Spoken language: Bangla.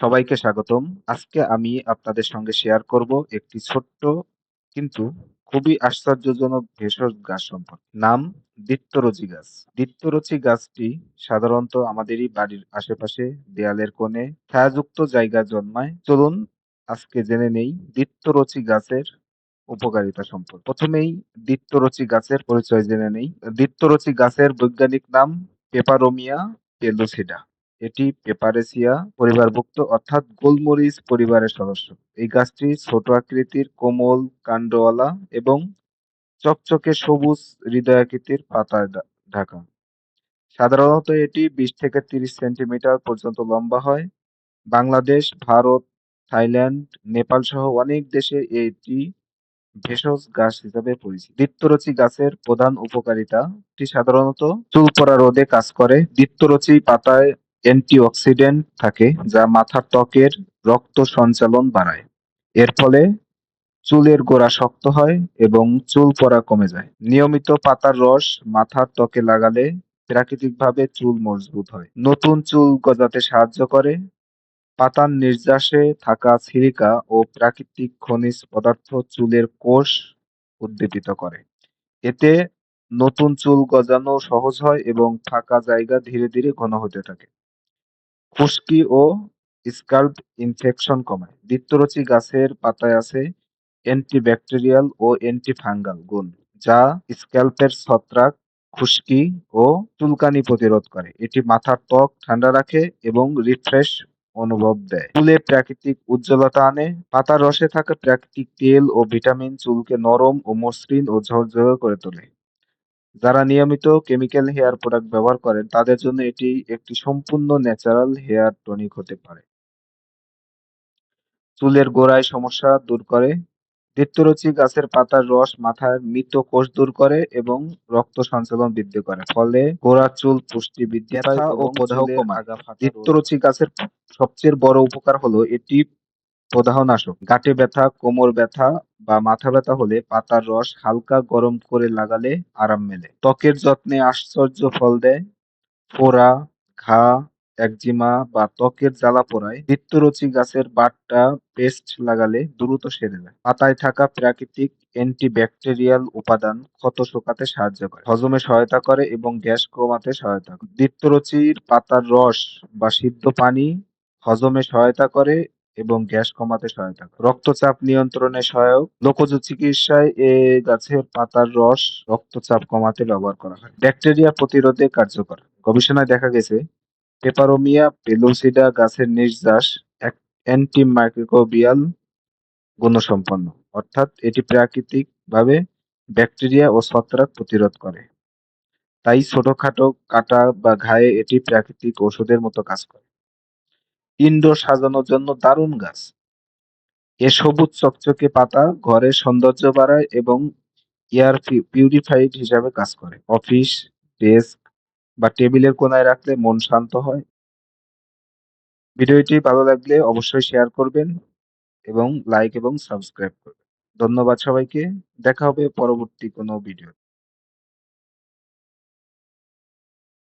সবাইকে স্বাগতম। আজকে আমি আপনাদের সঙ্গে শেয়ার করব একটি ছোট্ট কিন্তু খুবই আশ্চর্যজনক ভেষজ গাছ সম্পর্কে। নাম দ্বিত্বরচি গাছ। দ্বিত্বরচি গাছটি সাধারণত আমাদেরই বাড়ির আশেপাশে দেয়ালের কোণে ছায়াযুক্ত জায়গা জন্মায়। চলুন আজকে জেনে নেই দ্বিত্বরচি গাছের উপকারিতা সম্পর্কে। প্রথমেই দ্বিত্বরচি গাছের পরিচয় জেনে নেই। দ্বিত্বরচি গাছের বৈজ্ঞানিক নাম পেপারোমিয়া পেলুসিডা। এটি পেপারেসিয়া পরিবারভুক্ত অর্থাৎ গোলমরিচ পরিবারের সদস্য। এই গাছটি ছোট আকৃতির কোমল কাণ্ডওয়ালা এবং চকচকে সবুজ হৃদয়াকৃতির পাতায় ঢাকা। সাধারণত এটি বিশ থেকে তিরিশ সেন্টিমিটার পর্যন্ত লম্বা হয়। বাংলাদেশ, ভারত, থাইল্যান্ড, নেপাল সহ অনেক দেশে এটি ভেষজ গাছ হিসাবে পরিচিত। দ্বিত্বরচি গাছের প্রধান উপকারিতা এটি সাধারণত চুল পড়া রোধে কাজ করে। দ্বিত্বরচি পাতায় অ্যান্টিঅক্সিডেন্ট থাকে যা মাথার ত্বকের রক্ত সঞ্চালন বাড়ায়। এর ফলে চুলের গোড়া শক্ত হয় এবং চুল পড়া কমে যায়। নিয়মিত পাতার রস মাথার ত্বকে লাগালে প্রাকৃতিকভাবে চুল মজবুত হয়। নতুন চুল গজাতে সাহায্য করে। পাতার নির্যাসে থাকা সিলিকা ও প্রাকৃতিক খনিজ পদার্থ চুলের কোষ উদ্দীপিত করে। এতে নতুন চুল গজানো সহজ হয় এবং ফাঁকা জায়গা ধীরে ধীরে ঘন হতে থাকে। খুশকি ও স্ক্যাল্প ইনফেকশন কমায়। দ্বিত্বরচি গাছের পাতায় আছে অ্যান্টিব্যাকটেরিয়াল ও অ্যান্টিফাঙ্গাল গুণ যা স্ক্যাল্পের ছত্রাক, খুশকি ও চুলকানি প্রতিরোধ করে। এটি মাথার ত্বক ঠান্ডা রাখে এবং রিফ্রেশ অনুভব দেয়। চুলে প্রাকৃতিক উজ্জ্বলতা আনে। পাতার রসে থাকা প্রাকৃতিক তেল ও ভিটামিন চুলকে নরম ও মসৃণ ও ঝরঝরে করে তোলে। যারা নিয়মিত কেমিক্যাল হেয়ার প্রোডাক্ট ব্যবহার করেন তাদের জন্য এটি একটি সম্পূর্ণ ন্যাচারাল হেয়ার টনিক হতে পারে। চুলের গোড়ায় সমস্যা দূর করে। দ্বিত্বরচি গাছের পাতার রস মাথার মৃত কোষ দূর করে এবং রক্ত সঞ্চালন বৃদ্ধি করে। ফলে গোড়ার চুল পুষ্টি বৃদ্ধি পায় ও প্রদাহ কমায়। দ্বিত্বরচি গাছের সবচেয়ে বড় উপকার হলো এটি প্রদাহনাশক। গাঁটে ব্যথা, কোমর ব্যথা বা মাথা ব্যথা হলে পাতার রস হালকা গরম করে লাগালে আরাম মেলে। ত্বকের যত্নে আশ্চর্য ফল দেয়। ফোড়া, ঘা, একজিমা বা ত্বকের জ্বালা-পোড়ায় দ্বিত্বরচি গাছের বাটটা পেস্ট লাগালে দ্রুত সেরে যায়। পাতায় থাকা প্রাকৃতিক অ্যান্টিব্যাকটেরিয়াল উপাদান ক্ষত শোকাতে সাহায্য করে, হজমে সহায়তা করে এবং গ্যাস কমাতে সহায়তা করে। দ্বিত্বরচির পাতার রস বা সিদ্ধ পানি হজমে সহায়তা করে এবং গ্যাস কমাতে সহায়তা করে। রক্তচাপ নিয়ন্ত্রণে সহায়ক। লোকজ চিকিৎসায় এ গাছের পাতার রস রক্তচাপ কমাতে ব্যবহার করা হয়। ব্যাকটেরিয়া প্রতিরোধে কার্যকর। গবেষণায় দেখা গেছে পেপারোমিয়া পেলোসিডা গাছের নির্যাস অ্যান্টিমাইক্রোবিয়াল গুণসম্পন্ন অর্থাৎ এটি প্রাকৃতিকভাবে ব্যাকটেরিয়া ও ছত্রাক প্রতিরোধ করে। তাই ছোটখাটো কাটা বা ঘায়ে এটি প্রাকৃতিক ওষুধের মতো কাজ করে। ইনডোর সাজানোর জন্য দারুণ গাছ। এ সবুজ চকচকে পাতা ঘরের সৌন্দর্য বাড়ায় এবং এয়ার পিউরিফাইড হিসাবে কাজ করে। অফিস, ডেস্ক বা টেবিলের কোনায় রাখলে মন শান্ত হয়। ভিডিওটি ভালো লাগলে অবশ্যই শেয়ার করবেন এবং লাইক এবং সাবস্ক্রাইব করবেন। ধন্যবাদ সবাইকে। দেখা হবে পরবর্তী কোনো ভিডিও